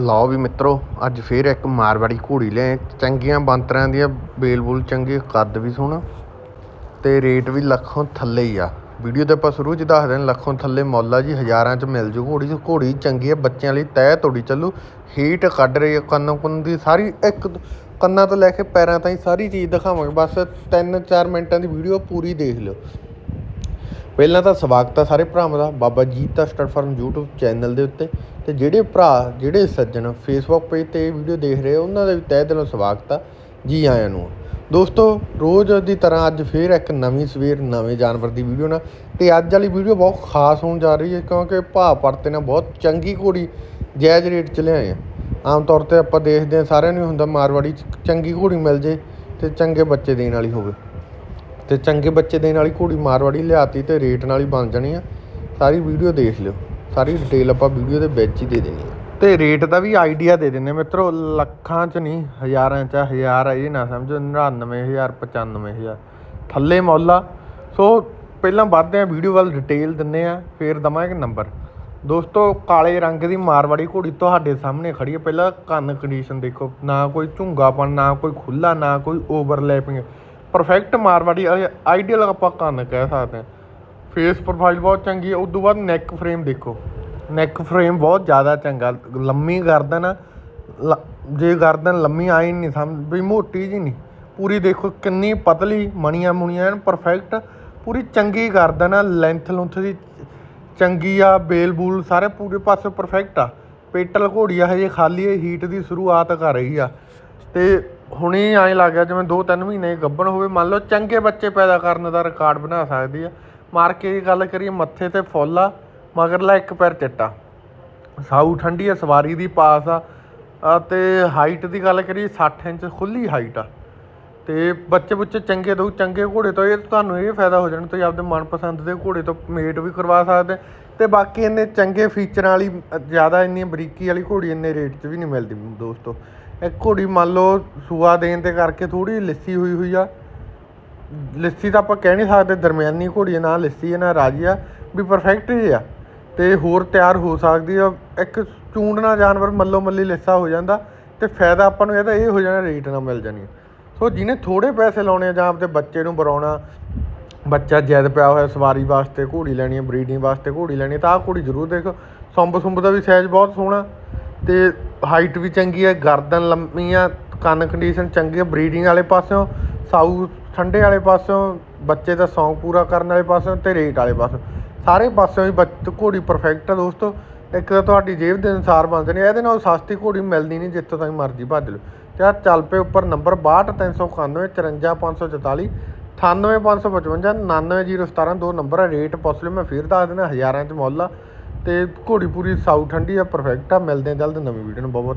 ਲਓ ਵੀ ਮਿੱਤਰੋ, ਅੱਜ ਫੇਰ ਇੱਕ ਮਾਰਵਾੜੀ ਘੋੜੀ ਲੈ ਚੰਗੀਆਂ ਬੰਤਰਾਂ ਦੀਆਂ ਬੇਲ ਬੂਲ ਚੰਗੇ, ਕੱਦ ਵੀ ਸੋਹਣਾ ਤੇ ਰੇਟ ਵੀ ਲੱਖੋਂ ਥੱਲੇ ਹੀ ਆ। ਵੀਡੀਓ ਤੇ ਆਪਾਂ ਸ਼ੁਰੂ ਚ ਦੱਸਦੇ ਹਾਂ ਲੱਖੋਂ ਥੱਲੇ ਮੌਲਾ ਜੀ, ਹਜ਼ਾਰਾਂ ਚ ਮਿਲ ਜੂ ਘੋੜੀ। ਘੋੜੀ ਚੰਗੀ ਆ, ਬੱਚਿਆਂ ਲਈ ਤੈਅ ਤੋੜੀ ਚੱਲੂ। ਹੀਟ ਕੱਢ ਰਹੀ ਆ, ਕੰਨ ਕੁੰਨ ਦੀ ਸਾਰੀ ਇੱਕ ਕੰਨਾਂ ਤੋਂ ਲੈ ਕੇ ਪੈਰਾਂ ਤਾਈਂ ਸਾਰੀ ਚੀਜ਼ ਦਿਖਾਵਾਂਗੇ। ਬਸ 3-4 ਮਿੰਟਾਂ ਦੀ ਵੀਡੀਓ ਪੂਰੀ ਦੇਖ ਲਿਓ। ਪਹਿਲਾਂ ਤਾਂ ਸਵਾਗਤ ਆ ਸਾਰੇ ਭਰਾਵਾਂ ਦਾ, Baba Jeeta star farm YouTube channel ਦੇ ਉੱਤੇ। ਅਤੇ ਜਿਹੜੇ ਭਰਾ, ਜਿਹੜੇ ਸੱਜਣ ਫੇਸਬੁੱਕ ਪੇਜ ਤੇ ਇਹ ਵੀਡੀਓ ਦੇਖ ਰਹੇ ਉਹਨਾਂ ਦਾ ਵੀ ਤਹਿ ਦਿਲੋਂ ਸਵਾਗਤ ਆ ਜੀ ਆਇਆਂ ਨੂੰ। ਦੋਸਤੋ, ਰੋਜ਼ ਦੀ ਤਰ੍ਹਾਂ ਅੱਜ ਫੇਰ ਇੱਕ ਨਵੀਂ ਸਵੇਰ, ਨਵੇਂ ਜਾਨਵਰ ਦੀ ਵੀਡੀਓ ਨਾਲ ਤੇ ਅੱਜ ਵਾਲੀ ਵੀਡੀਓ ਬਹੁਤ ਖਾਸ ਹੋਣ ਜਾ ਰਹੀ ਹੈ ਕਿਉਂਕਿ ਭਾਅ ਪਰਤੇ ਨਾਲ ਬਹੁਤ ਚੰਗੀ ਘੋੜੀ ਜਾਇਜ਼ ਰੇਟ 'ਚ ਲਿਆਏ ਆ। ਆਮ ਤੌਰ ਤੇ ਆਪਾਂ ਦੇਖਦੇ ਆ ਸਾਰਿਆਂ ਨੂੰ ਹੁੰਦਾ ਮਾਰਵਾੜੀ 'ਚ ਚੰਗੀ ਘੋੜੀ ਮਿਲ ਜੇ ਤੇ ਚੰਗੇ ਬੱਚੇ ਦੇਣ ਵਾਲੀ ਹੋਵੇ। ਤੇ ਚੰਗੇ ਬੱਚੇ ਦੇਣ ਵਾਲੀ ਘੋੜੀ ਮਾਰਵਾੜੀ ਲਿਆਤੀ ਤੇ ਰੇਟ ਨਾਲ ਹੀ ਬਣ ਜਾਣੀ ਆ। ਸਾਰੀ ਵੀਡੀਓ ਦੇਖ ਲਿਓ। ਸਾਰੀ ਡਿਟੇਲ ਆਪਾਂ ਵੀਡੀਓ ਦੇ ਵਿੱਚ ਹੀ ਦੇ ਦੇਣੀ ਆ ਤੇ ਰੇਟ ਦਾ ਵੀ ਆਈਡੀਆ ਦੇ ਦਿੰਨੇ ਮਿੱਤਰੋ, ਲੱਖਾਂ ਚ ਨਹੀਂ, ਹਜ਼ਾਰਾਂ ਚ ਹਜ਼ਾਰ ਆ, ਇਹ ਨਾ ਸਮਝੋ 99000 95000 ਥੱਲੇ ਮੌਲਾ ਸੋ ਪਹਿਲਾਂ ਵੱਧਦੇ ਆ ਵੀਡੀਓ ਵੱਲ ਡਿਟੇਲ ਦਿੰਨੇ ਆ ਫੇਰ ਦਵਾਂਗੇ ਨੰਬਰ ਦੋਸਤੋ, ਕਾਲੇ ਰੰਗ ਦੀ ਮਾਰਵਾੜੀ ਘੋੜੀ ਤੁਹਾਡੇ ਸਾਹਮਣੇ ਖੜੀ ਹੈ। ਪਹਿਲਾਂ ਕੰਨ ਕੰਡੀਸ਼ਨ ਦੇਖੋ, ਨਾ ਕੋਈ ਝੁੰਗਾਪਨ, ਨਾ ਕੋਈ ਖੁੱਲਾ ਨਾ ਕੋਈ ਓਵਰਲੈਪਿੰਗ ਪਰਫੈਕਟ ਮਾਰਵਾੜੀ ਆਈਡੀਅਲ ਆਪਾਂ ਕੰਨ ਕਹਿ ਸਕਦੇ ਹਾਂ। ਫੇਸ ਪ੍ਰੋਫਾਈਲ ਬਹੁਤ ਚੰਗੀ ਹੈ ਉਸ ਤੋਂ ਬਾਅਦ ਨੈਕ ਫਰੇਮ ਦੇਖੋ। ਨੈਕ ਫਰੇਮ ਬਹੁਤ ਜ਼ਿਆਦਾ ਚੰਗਾ ਲੰਮੀ ਗਰਦਨ ਆ, ਲ- ਜੇ ਗਰਦਨ ਲੰਮੀ ਆਈ ਨਹੀਂ ਸਮਝ ਵੀ ਮੋਟੀ ਜੀ ਨਹੀਂ। ਪੂਰੀ ਦੇਖੋ ਕਿੰਨੀ ਪਤਲੀ ਮਣੀਆਂ ਮੁਣੀਆਂ ਐਨ ਪਰਫੈਕਟ ਪੂਰੀ ਚੰਗੀ ਗਰਦਨ ਆ ਲੈਂਥ ਲੁੰਥ ਦੀ ਚੰਗੀ ਆ ਬੇਲ ਬੂਲ ਸਾਰੇ ਪੂਰੇ ਪਾਸੇ ਪਰਫੈਕਟ ਆ। ਪੇਟਲ ਘੋੜੀ ਆ ਹਜੇ ਖਾਲੀ ਇਹ ਹੀਟ ਦੀ ਸ਼ੁਰੂਆਤ ਕਰ ਰਹੀ ਆ। ਤੇ ਹੁਣੇ ਐਂ ਲੱਗ ਗਿਆ ਜਿਵੇਂ 2-3 ਮਹੀਨੇ ਗੱਭਣ ਹੋਵੇ ਮੰਨ ਲਓ ਚੰਗੇ ਬੱਚੇ ਪੈਦਾ ਕਰਨ ਦਾ ਰਿਕਾਰਡ ਬਣਾ ਸਕਦੀ ਆ। ਮਾਰ ਕੇ ਦੀ ਗੱਲ ਕਰੀਏ ਮੱਥੇ ਤੇ ਫੁੱਲ ਆ ਮਗਰਲਾ ਇੱਕ ਪੈਰ ਚਿੱਟਾ। ਸਾਊ ਠੰਡੀ ਆ, ਸਵਾਰੀ ਦੀ ਪਾਸ ਆ। ਆ ਤੇ ਹਾਈਟ ਦੀ ਗੱਲ ਕਰੀਏ 60 ਇੰਚ ਖੁੱਲੀ ਹਾਈਟ ਆ। ਤੇ ਬੱਚੇ ਬੁੱਚੇ ਚੰਗੇ ਤੋਂ ਚੰਗੇ ਘੋੜੇ ਤੋਂ, ਇਹ ਤੁਹਾਨੂੰ ਇਹ ਫਾਇਦਾ ਹੋ ਜਾਣਾ, ਤੁਸੀਂ ਆਪਦੇ ਮਨਪਸੰਦ ਦੇ ਘੋੜੇ ਤੋਂ ਮੇਟ ਵੀ ਕਰਵਾ ਸਕਦੇ। ਤੇ ਬਾਕੀ ਇੰਨੇ ਚੰਗੇ ਫੀਚਰਾਂ ਵਾਲੀ, ਜ਼ਿਆਦਾ ਇੰਨੀ ਬਰੀਕੀ ਵਾਲੀ ਘੋੜੀ ਇੰਨੇ ਰੇਟ 'ਚ ਵੀ ਨਹੀਂ ਮਿਲਦੀ ਦੋਸਤੋ। ਇੱਕ ਘੋੜੀ ਮੰਨ ਲਓ ਸੂਆ ਦੇਣ ਦੇ ਕਰਕੇ ਥੋੜੀ ਲਿੱਸੀ ਹੋਈ ਹੋਈ ਆ। ਲੱਸੀ ਤਾਂ ਆਪਾਂ ਕਹਿ ਨਹੀਂ ਸਕਦੇ ਦਰਮਿਆਨੀ ਘੋੜੀ ਆ, ਨਾ ਲੱਸੀ ਹੈ ਨਾ ਰਾਜੀ ਆ ਵੀ ਪਰਫੈਕਟ ਹੀ ਆ ਤੇ ਹੋਰ ਤਿਆਰ ਹੋ ਸਕਦੀ ਆ ਇੱਕ ਚੂੰਡਣਾ ਜਾਨਵਰ ਮੱਲੋ ਮੱਲੀ ਲਿੱਸਾ ਹੋ ਜਾਂਦਾ ਤੇ ਫਾਇਦਾ ਆਪਾਂ ਨੂੰ ਇਹਦਾ ਇਹ ਹੋ ਜਾਣਾ ਰੇਟ ਨਾਲ ਮਿਲ ਜਾਣੀ ਆ। ਸੋ ਜਿਹਨੇ ਥੋੜੇ ਪੈਸੇ ਲਾਉਣੇ ਆ ਜਾਂ ਆਪਦੇ ਬੱਚੇ ਨੂੰ ਬਰਾਉਣਾ ਬੱਚਾ ਜੈਦ ਪਿਆ ਹੋਇਆ ਸਵਾਰੀ ਵਾਸਤੇ ਘੋੜੀ ਲੈਣੀ ਹੈ ਬਰੀਡਿੰਗ ਵਾਸਤੇ ਘੋੜੀ ਲੈਣੀ ਹੈ ਤਾਂ ਆਹ ਘੋੜੀ ਜ਼ਰੂਰ ਦੇਖੋ ਸੁੰਬ ਸੁੰਬ ਦਾ ਵੀ ਸਾਈਜ਼ ਬਹੁਤ ਸੋਹਣਾ ਤੇ ਹਾਈਟ ਵੀ ਚੰਗੀ ਹੈ ਗਰਦਨ ਲੰਮੀ ਆ ਕੰਨ ਕੰਡੀਸ਼ਨ ਚੰਗੀ ਹੈ ਬਰੀਡਿੰਗ ਵਾਲੇ ਪਾਸਿਓਂ ਸਾਊ ਠੰਡੇ ਵਾਲੇ ਪਾਸਿਓਂ, ਬੱਚੇ ਦਾ ਸ਼ੌਂਕ ਪੂਰਾ ਕਰਨ ਵਾਲੇ ਪਾਸਿਓਂ ਅਤੇ ਰੇਟ ਵਾਲੇ ਪਾਸਿਓਂ। ਸਾਰੇ ਪਾਸਿਓਂ ਹੀ ਬੱਚ- ਘੋੜੀ ਪਰਫੈਕਟ ਆ ਦੋਸਤੋ। ਇੱਕ ਤਾਂ ਤੁਹਾਡੀ ਜੇਬ ਦੇ ਅਨੁਸਾਰ ਬਣਦੇ ਨੇ ਇਹਦੇ ਨਾਲ ਸਸਤੀ ਘੋੜੀ ਮਿਲਦੀ ਨਹੀਂ ਜਿੱਥੋਂ ਤਾਈਂ ਮਰਜ਼ੀ ਭੱਜ ਲਓ। ਤੇ ਆਹ ਚੱਲ ਪਏ ਉੱਪਰ ਨੰਬਰ 62391 54544 98555 99017 ਦੋ ਨੰਬਰ ਆ, ਰੇਟ ਪੁੱਛ ਲਿਓ, ਮੈਂ ਫਿਰ ਦੱਸ ਦਿੰਦਾ ਹਜ਼ਾਰਾਂ ਚ ਮੁੱਲ ਆ। ਤੇ ਘੋੜੀ ਪੂਰੀ ਸਾਊ ਠੰਡੀ ਆ ਪਰਫੈਕਟ ਆ, ਮਿਲਦੇ ਆ ਜਲਦ ਨਵੀਂ ਵੀਡੀਓ ਨੂੰ ਬਹੁਤ ਬਹੁਤ